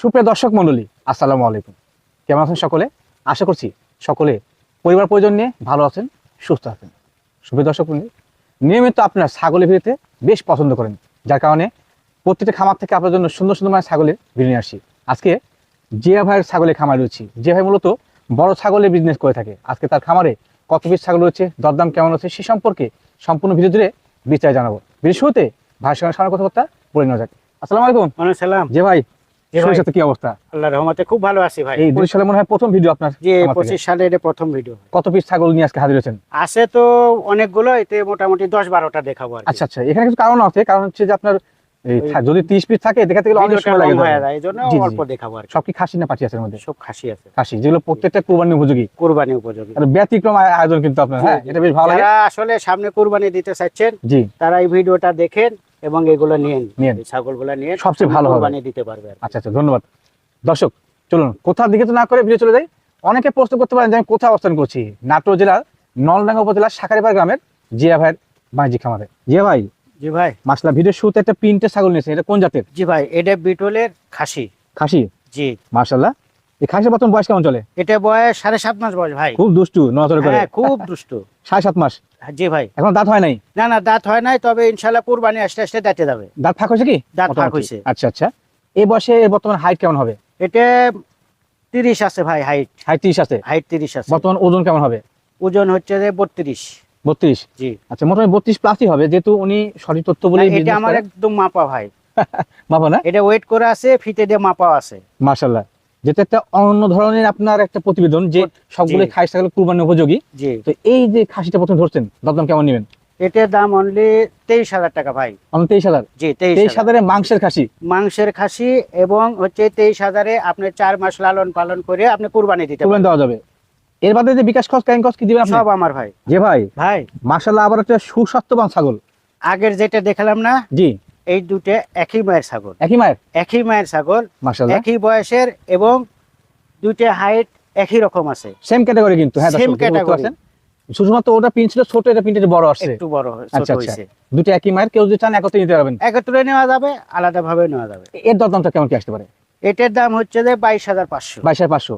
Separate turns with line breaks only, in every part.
সুপ্রিয় দর্শক মণ্ডলী আসসালামু আলাইকুম। কেমন আছেন সকলে? আশা করছি সকলে পরিবার পরিজন নিয়ে ভালো আছেন সুস্থ আছেন। সুপ্রিয় দর্শক মণ্ডলী নিয়মিত আপনারা ছাগলের ভিড়তে বেশ পছন্দ করেন যার কারণে প্রত্যেকটা খামার থেকে আপনার জন্য সুন্দর সুন্দর মানে ছাগলের ভিড় নিয়ে আসি আজকে জিয়া ভাইয়ের ছাগলের খামার রয়েছি জিয়া ভাই মূলত বড় ছাগলের বিজনেস করে থাকে আজকে তার খামারে কত পিস ছাগল রয়েছে দরদাম কেমন আছে সে সম্পর্কে সম্পূর্ণ ভিডিও জুড়ে বিস্তারিত জানাব। ভিডিও শুরুতে ভাইয়ের সঙ্গে সামনে কথাবার্তা বলে নেওয়া যাক। আসসালামু আলাইকুম।
সালাম
যে
জি ভাই।
শরীর সাথে কি অবস্থা?
আল্লাহ রহমতে খুব ভালো আছি ভাই।
এই পঁচিশ সালে মনে হয় প্রথম ভিডিও আপনার
যে
আমার
সালে এটা প্রথম ভিডিও
কত পিস ছাগল নিয়ে আজকে হাজির হয়েছেন?
আছে তো অনেকগুলো এতে মোটামুটি দেখাবো আর
আচ্ছা আচ্ছা এখানে কিছু কারণ আছে কারণ হচ্ছে যে আপনার এই
ওই-
থা- যদি তিরিশ পিস থাকে দেখাতে গেলে অনেক সময় লাগে
লং
যাবে।
যায় এই জন্য
জি, জি,
অল্প দেখাবো আর
সব কি খাসি না পাটি আছে এর মধ্যে?
সব খাসি আছে।
খাসি যেগুলো প্রত্যেকটা কুরবানি উপযোগী।
কুরবানি উপযোগী।
আর ব্যতিক্রম আয়োজন কিন্তু আপনার হ্যাঁ। এটা বেশ ভালো লাগে।
আসলে সামনে কুরবানি দিতে চাচ্ছেন
জি।
তারা এই ভিডিওটা দেখেন এবং এগুলো নিয়েন
নিয়েন।
ছাগলগুলো নিয়ে
সবচেয়ে ভালো।
কুরবানি দিতে পারবে
আচ্ছা আচ্ছা ধন্যবাদ। দর্শক চলুন কোথার দিকে তো না করে ভিডিও চলে যাই। অনেকে প্রশ্ন করতে পারেন যে আমি কোথায় অবস্থান করছি। নাটোর জেলার নলডাঙ্গা উপজেলার শাকারিপাড় গ্রামের জিয়া ভাইয়ের বাণিজ্যিক খামারে। জিয়া ভাই
জি ভাই।
মাসলা ভিডিও শুরুতে একটা প্রিন্টের ছাগল নিয়েছে এটা কোন জাতের?
জি ভাই এটা বিটলের খাসি।
খাসি?
জি।
মার্শাল্লাহ এই খাসির বর্তমান বয়স কেমন চলে?
এটা বয়স সাড়ে সাত মাস বয়স ভাই।
খুব দুষ্টু নজর করে।
হ্যাঁ খুব দুষ্ট।
সাড়ে সাত মাস।
জি ভাই।
এখন দাঁত হয় নাই?
না না দাঁত হয় নাই তবে ইনশাল্লাহ কুরবানি আস্তে আস্তে দাঁতে যাবে।
দাঁত ফাঁক হয়েছে কি?
দাঁত ফাঁক হয়েছে।
আচ্ছা আচ্ছা। এই বয়সে বর্তমান হাইট কেমন হবে?
এটা তিরিশ আছে ভাই হাইট
হাইট তিরিশ আছে?
হাইট তিরিশ আছে।
বর্তমান ওজন কেমন হবে?
ওজন হচ্ছে যে বত্রিশ।
বত্রিশ?
জি।
আচ্ছা মোটামুটি বত্রিশ প্লাসই হবে যেহেতু উনি সঠিক তথ্য বলে
এটা আমার একদম মাপা ভাই।
বাবা না?
এটা ওয়েট করে আছে ফিতে দিয়ে মাপা আছে।
মার্শাল্লাহ যেটা একটা অন্য ধরনের আপনার একটা প্রতিবেদন যে সবগুলো। খাসি ছাগল কুরবানি উপযোগী। তো এই যে খাসিটা প্রথমে ধরছেন দরদাম কেমন নেবেন?
এটার দাম অনলি তেইশ হাজার টাকা ভাই।
তেইশ হাজার?
জি তেইশ হাজারে।
মাংসের খাসি?
মাংসের খাসি এবং হচ্ছে তেইশ হাজারে আপনি চার মাস লালন পালন করে আপনি কুরবানি দিতে
কুরবানি দেওয়া যাবে। এর বাদে যে বিকাশ খরচ ক্যারিং খরচ কি দিবেন
সব আমার ভাই।
যে ভাই?
ভাই।
মার্শাল্লাহ আবার একটা সুস্বাস্থ্যবান ছাগল।
আগের যেটা দেখালাম না?
জি।
এই দুটো একই মায়ের ছাগল।
একই মায়ের?
একই মায়ের ছাগল একই বয়সের এবং দুইটা হাইট একই রকম আছে।
সেম ক্যাটাগরি কিন্তু হ্যাঁ শুধুমাত্র ওটা পিন ছিল ছোট এটা পিনটা বড় আসছে।
একটু বড়
আচ্ছা, আচ্ছা। দুটো একই মায়ের কেউ যদি চান একত্রে নিতে পারবেন।
একত্রে নেওয়া যাবে আলাদা ভাবে নেওয়া যাবে।
এর দরদামটা কেমন কি আসতে পারে?
এটার দাম হচ্ছে যে বাইশ হাজার পাঁচশো।
বাইশ হাজার পাঁচশো।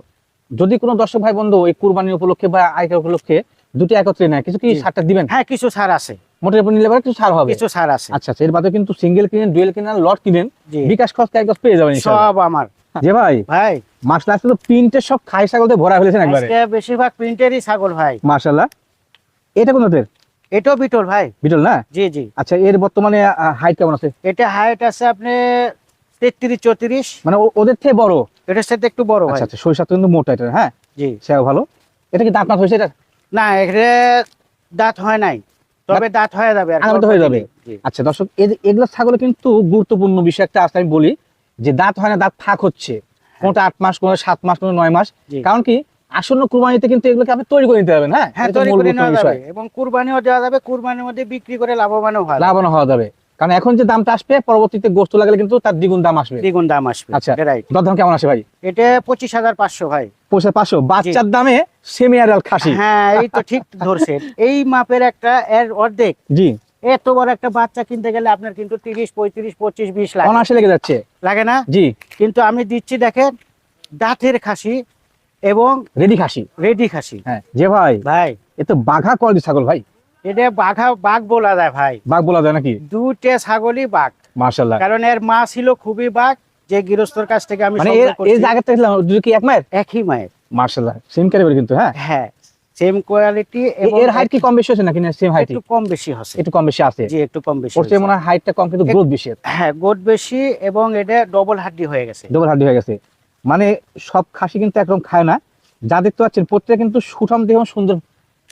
যদি কোনো দর্শক ভাই বন্ধু এই কুরবানির উপলক্ষে বা আয়কার উপলক্ষে দুটো একত্রে নেয়। কিছু কি। ছাড়টা দিবেন?
হ্যাঁ কিছু ছাড় আছে।
মোটের উপর নিলে পরে কিছু ছাড় হবে।
কিছু ছাড় আছে।
আচ্ছা আচ্ছা এর বাদে কিন্তু সিঙ্গেল কিনেন ডুয়েল কিনেন লট কিনেন বিকাশ খরচ খরচ পেয়ে যাবেন
সব আমার।
যে ভাই
ভাই।
মাসলা তো প্রিন্টের সব খাই ভরা ফেলেছেন একবারে।
আজকে বেশিরভাগ প্রিন্টেরই ছাগল ভাই।
মার্শাল্লাহ এটা কোন জাতের?
এটাও বিটল ভাই।
বিটল না?
জি জি।
আচ্ছা এর বর্তমানে হাইট কেমন আছে?
এটা হাইট আছে আপনি তেত্রিশ চৌত্রিশ।
মানে ওদের থেকে বড়?
এটার সাথে একটু বড় ভাই।
আচ্ছা আচ্ছা সরিষা কিন্তু মোটা এটা হ্যাঁ?
জি।
সেও ভালো। এটা কি দাঁত মাছ হয়েছে এটা?
না এখানে দাঁত হয় নাই। তবে দাঁত হয়ে যাবে
আগামীতে হয়ে যাবে। আচ্ছা দর্শক এগুলো ছাগলে কিন্তু গুরুত্বপূর্ণ বিষয় একটা আছে আমি বলি যে দাঁত হয় না দাঁত ফাঁক হচ্ছে। কোনটা আট মাস কোনটা সাত মাস কোনো নয় মাস। কারণ কি আসন্ন কুরবানিতে কিন্তু এগুলোকে আপনি তৈরি করে নিতে পারবেন হ্যাঁ?
হ্যাঁ তৈরি করে নেওয়া যাবে এবং কুরবানিও দেওয়া যাবে কুরবানির মধ্যে বিক্রি করে লাভবানও হয়
লাভবান হওয়া যাবে। কারণ এখন যে দামটা আসবে পরবর্তীতে গোস্ত লাগলে কিন্তু তার দ্বিগুণ দাম আসবে।
দ্বিগুণ দাম আসবে
আচ্ছা।
রাইট
দরদাম কেমন আসে ভাই?
এটা পঁচিশ হাজার পাঁচশো ভাই।
পয়সা পাঁচশো। বাচ্চার দামে সেমি আড়াল খাসি
হ্যাঁ এই তো ঠিক ধরছেন। এই মাপের একটা এর অর্ধেক।
জি।
এত বড় একটা বাচ্চা কিনতে গেলে আপনার কিন্তু তিরিশ পঁয়ত্রিশ পঁচিশ বিশ লাগে।
যাচ্ছে।
লাগে না?
জি।
কিন্তু আমি দিচ্ছি দেখেন দাঁতের খাসি এবং
রেডি খাসি
রেডি খাসি
হ্যাঁ যে ভাই
ভাই।
এ তো বাঘা কোয়ালিটি ছাগল ভাই।
এটা বাঘা বাঘ বলা যায় ভাই।
বাঘ বলা যায় নাকি?
দুটে ছাগলই বাঘ।
মার্শাল্লাহ
কারণ এর মা ছিল খুবই বাঘ যে গৃহস্থর কাছ থেকে আমি
মানে
সংগ্রহ
এর
করছি।
এর জায়গা থেকে দুটো কি এক মায়ের?
একই মায়ের।
মার্শাল্লাহ সেম ক্যাটাগরি কিন্তু হ্যাঁ?
হ্যাঁ সেম কোয়ালিটি
এর হাইট কি কম বেশি আছে নাকি? না সেম হাইট
একটু কম বেশি হচ্ছে
একটু কম বেশি আছে?
জি একটু কম বেশি
ওর চেয়ে মনে হয় হাইটটা কম কিন্তু গ্রোথ বেশি
হ্যাঁ গোট বেশি এবং এটা ডবল হাড্ডি হয়ে গেছে।
ডবল হার্ডি হয়ে গেছে। মানে সব খাসি কিন্তু একদম খায় না। যা দেখতে পাচ্ছেন প্রত্যেক কিন্তু সুঠাম দেহ সুন্দর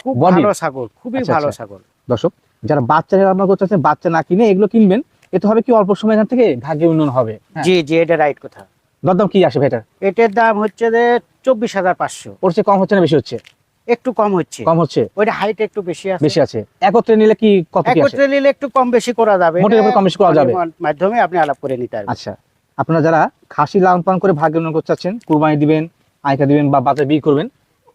খুব? ভালো ছাগল খুবই
আচ্ছা,
ভালো
আচ্ছা।
ছাগল।
দর্শক যারা বাচ্চা রান্না করতে বাচ্চা না কিনে এগুলো কিনবেন এতে হবে কি অল্প সময় এখান থেকে ভাগ্য উন্নয়ন হবে। হ্যাঁ।
জি জি এটা রাইট কথা।
দরদাম কি আসে ভাইটার
এটার দাম হচ্ছে যে চব্বিশ হাজার পাঁচশো।
ওর চেয়ে কম হচ্ছে না বেশি হচ্ছে?
একটু কম হচ্ছে।
কম হচ্ছে?
ওইটা হাইট একটু বেশি আছে।
বেশি আছে। একত্রে নিলে কি কত কি
একত্রে নিলে একটু কম বেশি করা যাবে।
মোটের উপর কম বেশি করা যাবে।
মাধ্যমে আপনি আলাপ করে নিতে পারবেন।
আচ্ছা। আপনারা যারা খাসি লালন পালন করে ভাগ্য উন্নয়ন করতে চাচ্ছেন কুরবানি দিবেন আয়কা দিবেন বা বাজারে বিক্রি করবেন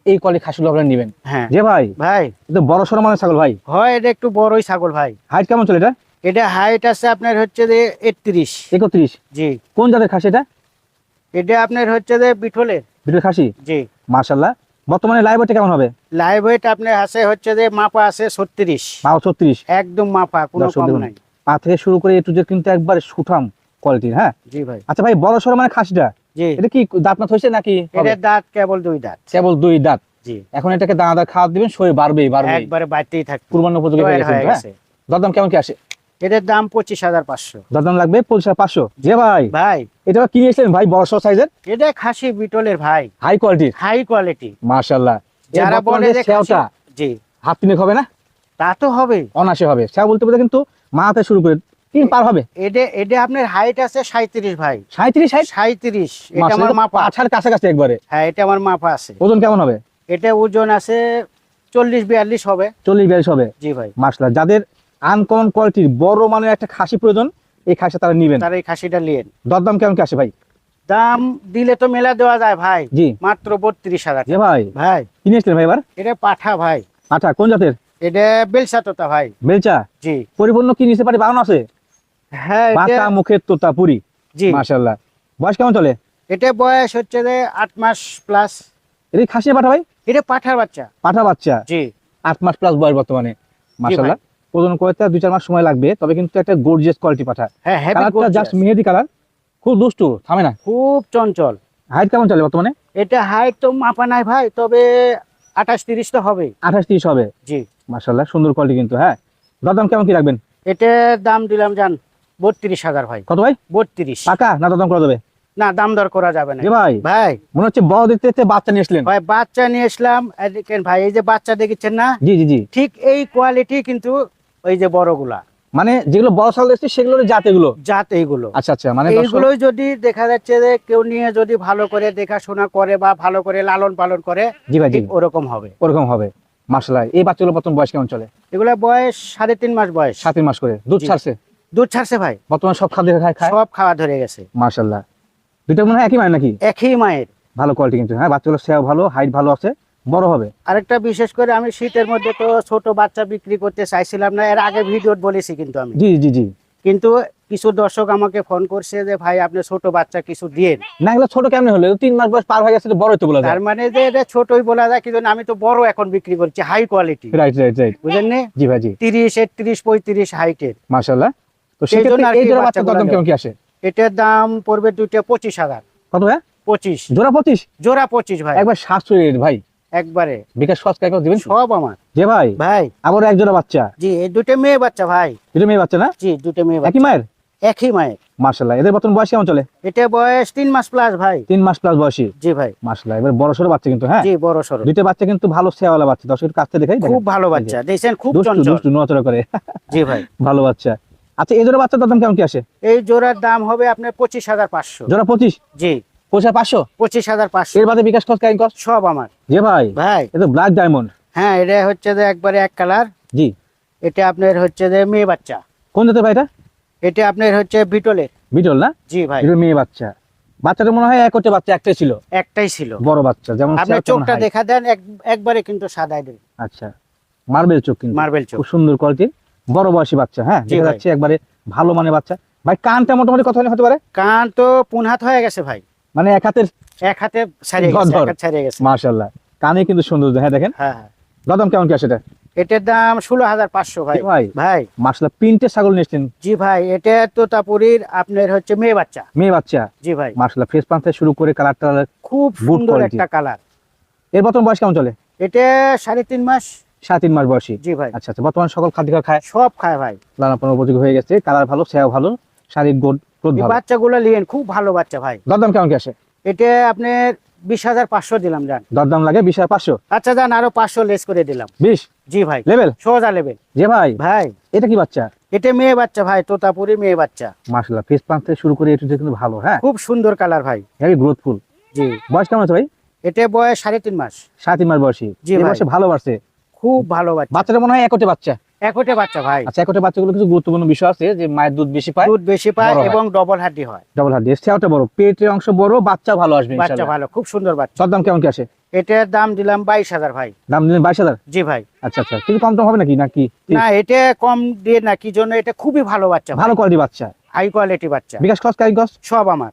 এই কোয়ালিটি খাসিগুলো আপনারা নিবেন।
হ্যাঁ।
যে ভাই
ভাই।
এটা বড় সড়ো মানে ছাগল ভাই।
হয় এটা একটু বড়ই ছাগল ভাই।
হাইট কেমন চলে এটা?
এটা হাইট আছে আপনার হচ্ছে যে একত্রিশ।
একত্রিশ?
জি।
কোন জাতের খাসি এটা?
এটা আপনার হচ্ছে যে বিঠলের
বিটেল খাসি?
জি।
মার্শাল্লাহ বর্তমানে লাইভ ওয়েটটা কেমন হবে?
লাইভ ওয়েট আপনার আছে হচ্ছে যে মাপা আছে ছত্রিশ।
মাও ছত্রিশ?
একদম মাপা কোনো কম নাই।
পা থেকে শুরু করে একটু যে কিন্তু একবার সুঠাম কোয়ালিটির হ্যাঁ?
জি ভাই।
আচ্ছা ভাই বড় সড়ো মানে খাসিটা?
জি।
এটা কি দাঁত না হয়েছে নাকি?
এটার দাঁত কেবল দুই দাঁত।
কেবল দুই দাঁত।
জি।
এখন এটাকে দানাদার খাওয়া দিবেন শরীর বাড়বেই বাড়বেই।
একবারে বাড়তেই থাকবে।
কুরবান উপযোগী হয়ে গেছে
হয়ে
দরদাম কেমন কি আসে?
এটার দাম পঁচিশ হাজার পাঁচশো।
দরদাম লাগবে পঁচিশ হাজার পাঁচশো। যে ভাই।
ভাই।
এটা কিনেছিলেন ভাই বড় সাইজের?
এটা খাসি বিটলের ভাই।
হাই কোয়ালিটির
হাই কোয়ালিটি
মার্শাল্লাহ
যারা বলে যে জি।
হাত তিনেক হবে না?
তা তো হবে।
অনাসে হবে। সেও বলতে বলতে কিন্তু মাথা শুরু করে তিন পার হবে।
এটা এটা আপনার হাইট আছে সাঁত্রিশ ভাই।
সাঁত্রিশ ষাট
সাঁত্রিশ এটা আমার মাপা।
আঠার কাছাকাছি একবারে।
হ্যাঁ এটা আমার মাপা আছে।
ওজন কেমন হবে?
এটা ওজন আছে চল্লিশ বিয়াল্লিশ হবে।
চল্লিশ বিয়াল্লিশ হবে।
জি ভাই।
মাসলা যাদের আনকমন কোয়ালিটির বড় মানের একটা খাসি প্রয়োজন এই খাসি তারা নিবেন।
তার এই খাসিটা লিয়েন
দরদাম কেমন কি আসে ভাই?
দাম দিলে তো মেলা দেওয়া যায় ভাই।
জি।
মাত্র বত্রিশ হাজার
ভাই
ভাই।
কিনেছিলেন ভাই এবার?
এটা পাঠা ভাই।
আচ্ছা কোন জাতের?
এটা বেলসা তোতা ভাই।
বেলচা?
জি।
পরিপূর্ণ কি নিতে পারে? বাগান আছে?
হ্যাঁ এটা-
বাঁকা মুখের তোতা পুরি?
জি।
মাশাল্লাহ বয়স কেমন চলে?
এটা বয়স হচ্ছে যে আট মাস প্লাস
এটা খাসি পাঠা ভাই?
এটা পাঠার বাচ্চা।
পাঠা বাচ্চা।
জি।
আট মাস প্লাস বয়স বর্তমানে। মাশাল্লাহ ওজন করতে দুই চার মাস সময় লাগবে তবে কিন্তু একটা গর্জিয়াস কোয়ালিটি পাঠা।
হ্যাঁ
কালারটা জাস্ট মেহেদি কালার খুব দুষ্টু থামে না।
খুব চঞ্চল।
হাইট কেমন চলে বর্তমানে?
এটা হাইট তো মাপা নাই ভাই তবে আঠাশ তিরিশ তো হবে।
আঠাশ তিরিশ হবে?
জি।
মাশাল্লাহ সুন্দর কোয়ালিটি কিন্তু হ্যাঁ। দরদাম কেমন কি রাখবেন?
এটার দাম দিলাম জান বত্রিশ হাজার ভাই।
কত ভাই?
বত্রিশ।
টাকা না দরদাম করা যাবে?
না দাম দর করা যাবে না।
ভাই
ভাই।
মনে হচ্ছে বড় দেখতে দেখতে বাচ্চা নিয়ে আসলেন।
ভাই বাচ্চা নিয়ে আসলাম ভাই এই যে বাচ্চা দেখেছেন না?
জি জি জি।
ঠিক এই কোয়ালিটি কিন্তু ওই যে বড়গুলা।
মানে যেগুলো বড় সাল দেখছে সেগুলোর জাত এগুলো
জাত এইগুলো
আচ্ছা আচ্ছা মানে
এইগুলোই যদি দেখা যাচ্ছে যে কেউ নিয়ে যদি ভালো করে দেখাশোনা করে বা ভালো করে লালন পালন করে
জি ভাই জি।
ওরকম হবে।
ওরকম হবে। মাসাল্লাহ এই বাচ্চাগুলো প্রথম বয়স কেমন চলে?
এগুলা বয়স সাড়ে তিন মাস বয়স।
সাত তিন মাস করে। দুধ ছাড়ছে?
দুধ ছাড়ছে ভাই।
বর্তমানে সব খাদ্য খায়
সব খাওয়া ধরে গেছে।
মাশাল্লাহ দুইটা মনে হয় একই মানে নাকি?
একই মায়ের।
ভালো কোয়ালিটি কিন্তু। হ্যাঁ বাচ্চাগুলো সেও ভালো হাইট ভালো আছে। বড় হবে।
আরেকটা বিশেষ করে আমি শীতের মধ্যে তো ছোট বাচ্চা বিক্রি করতে চাইছিলাম না এর আগে ভিডিও বলেছি কিন্তু আমি।
জি জি জি।
কিন্তু কিছু দর্শক আমাকে ফোন করছে যে ভাই আপনি ছোট বাচ্চা কিছু দিয়ে
না এগুলো ছোট কেমন হলো? তিন মাস বয়স পার হয়ে গেছে তো বড় তো বলা যায়।
তার মানে যে এটা ছোটই বলা যায় কিন্তু আমি তো বড় এখন বিক্রি করছি high quality
right right right
বুঝলেন নি?
জি ভাই জি।
তিরিশ একত্রিশ পঁয়ত্রিশ হাইটের
মাশাল্লাহ তো
সেই জন্য
সেক্ষেত্রে এই জোড়া
বাচ্চাগুলো
দরদাম কেমন কি আসে?
এটার দাম পড়বে দুইটা পঁচিশ হাজার।
কত ভাই?
পঁচিশ।
জোড়া পঁচিশ?
জোড়া পঁচিশ ভাই।
একবার সাতশো রেট ভাই।
একবারে।
বিকাশ খরচ একবার দিবেন?
সব আমার।
যে ভাই
ভাই।
আবার এক জোড়া বাচ্চা।
জি এই দুটো মেয়ে বাচ্চা ভাই।
দুটো মেয়ে বাচ্চা না?
জি দুটো মেয়ে
একই
বাচ্চা
মায়ের?
একই মায়ের।
মার্শাল্লাহ এদের বর্তমান বয়স কেমন চলে?
এটা বয়স তিন মাস প্লাস ভাই।
তিন মাস প্লাস বয়সী?
জি ভাই।
মার্শাল্লাহ এবার বড় সড়ো বাচ্চা কিন্তু হ্যাঁ?
জি বড় সড়ো।
দুইটা বাচ্চা কিন্তু ভালো সেওয়ালা বাচ্চা। দর্শক কাছে দেখাই
খুব ভালো বাচ্চা। দেখছেন খুব চঞ্চল।
দুষ্টু নচড়া করে।
জি ভাই।
ভালো বাচ্চা। আচ্ছা এই জোড়া বাচ্চার দাম কেমন কি আসে?
এই জোড়ার দাম হবে আপনার পঁচিশ হাজার পাঁচশো।
জোড়া পঁচিশ?
জি।
পঁচিশ পাঁচশো?
পঁচিশ হাজার পাঁচশো।
এর বাদে বিকাশ কস
সব আমার।
যে ভাই
ভাই।
এ তো ব্ল্যাক ডায়মন্ড
হ্যাঁ এটা হচ্ছে যে একবারে এক কালার।
জি।
এটা আপনার হচ্ছে যে মেয়ে বাচ্চা।
কোন জাতের ভাই এটা?
এটা আপনার হচ্ছে বিটলের।
বিটল না?
জি ভাই।
এটা মেয়ে বাচ্চা। বাচ্চাটা মনে হয় এক হচ্ছে বাচ্চা একটাই ছিল।
একটাই ছিল।
বড় বাচ্চা যেমন
আপনার চোখটা দেখা দেন এক- একবারে কিন্তু সাদাই দেন
আচ্ছা মার্বেল চোখ কিন্তু।
মার্বেল চোখ।
খুব সুন্দর কোয়ালিটির বড় বয়সী বাচ্চা হ্যাঁ? দেখা যাচ্ছে একবারে ভালো মানের বাচ্চা। ভাই কানটা মোটামুটি কত হতে পারে?
কান তো পুন হাত হয়ে গেছে ভাই।
মানে এক হাতের
এক হাতে ছাড়িয়ে গেছে এক হাত ছাড়িয়ে গেছে।
মার্শাল্লাহ কানে কিন্তু সুন্দর হ্যাঁ দেখেন?
হ্যাঁ হ্যাঁ।
কেমন কি আসে এটা?
এটার দাম ষোলো হাজার পাঁচশো ভাই।
ভাই
ভাই।
মার্শাল্লাহ তিনটে ছাগল নিয়েছেন।
জি ভাই এটা তোতাপুরির আপনার হচ্ছে মেয়ে বাচ্চা।
মেয়ে বাচ্চা?
জি ভাই।
মার্শাল্লাহ ফেস পান শুরু করে কালার টালার
খুব সুন্দর একটা
কালারের বর্তমান বয়স কেমন চলে?
এটা সাড়ে তিন মাস।
সাড়ে তিন মাস বয়সী?
জি ভাই।
আচ্ছা আচ্ছা বর্তমান সকল খাদ্য খায়?
সব খায় ভাই।
লালন উপযোগী হয়ে গেছে কালার ভালো সেও ভালো শারীরিক ভালো
বাচ্চাগুলো লিয়েন খুব ভালো বাচ্চা ভাই।
দরদাম কেমন কি আসে
এটা আপনার বিশ হাজার পাঁচশো দিলাম যান
দরদাম লাগে বিশ হাজার পাঁচশো?
আচ্ছা যান আরও পাঁচশো লেস করে দিলাম।
বিশ?
জি ভাই।
লেভেল?
সোজা
যে ভাই।
ভাই।
এটা কি বাচ্চা?
এটা মেয়ে বাচ্চা ভাই তোতাপুরি মেয়ে বাচ্চা।
ফেস থেকে শুরু করে এটু কিন্তু ভালো হ্যাঁ?
খুব সুন্দর কালার ভাই।
হেভি গ্রোথফুল
জি।
বয়স কেমন আছে ভাই?
এটা বয়স সাড়ে তিন মাস।
সাড়ে তিন মাস বয়সী।
জি
বয়সে ভালো বাড়ছে।
খুব ভালো বাচ্চা।
বাচ্চাটা মনে হয় একটে বাচ্চা।
একটে বাচ্চা ভাই।
আচ্ছা একটে বাচ্চাগুলো কিছু গুরুত্বপূর্ণ বিষয় আছে যে মায়ের দুধ বেশি পায়
দুধ বেশি পায় এবং ডবল হাড্ডি হয়।
ডবল হার্ড সেওটা বড়। পেটের অংশ বড় বাচ্চা ভালো আসবে
বাচ্চা ভালো খুব সুন্দর বাচ্চা।
দরদাম কেমন কি আসে?
এটার দাম দিলাম বাইশ হাজার ভাই।
দাম দিলেন বাইশ হাজার?
জি ভাই।
আচ্ছা আচ্ছা। কিছু কম টম হবে নাকি নাকি?
না এটা কম দিয়ে না কি জন্য? এটা খুবই ভালো বাচ্চা
ভালো কোয়ালিটি বাচ্চা।
হাই কোয়ালিটি বাচ্চা।
বিকাশ খরচ
সব আমার।